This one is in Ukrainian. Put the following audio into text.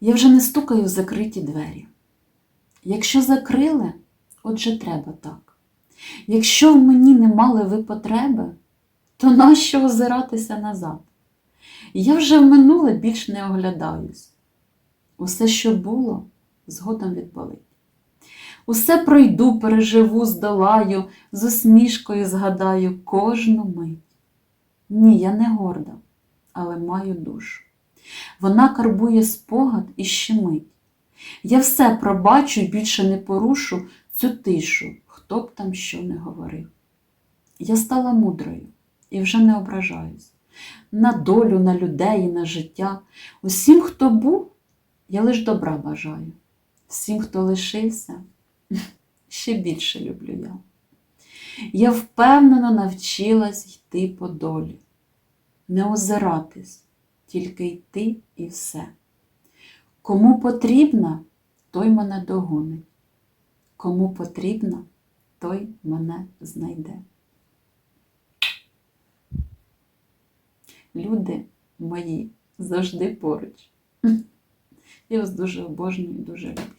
Я вже не стукаю в закриті двері. Якщо закрили, отже треба так. Якщо в мені не мали ви потреби, то нащо озиратися назад? Я вже в минуле більш не оглядаюсь. Усе, що було, згодом відболить. Усе пройду, переживу, здолаю, з усмішкою згадаю кожну мить. Ні, я не горда, але маю душу. Вона карбує спогад і щемить. Я все пробачу і більше не порушу цю тишу, хто б там що не говорив. Я стала мудрою і вже не ображаюсь. На долю, на людей, на життя. Усім, хто був, я лиш добра бажаю. Всім, хто лишився, ще більше люблю я. Я впевнено навчилась йти по долі, не озиратись, тільки йти і все. Кому потрібна, той мене догонить. Кому потрібна, той мене знайде. Люди мої завжди поруч. Я вас дуже обожнюю і дуже люблю.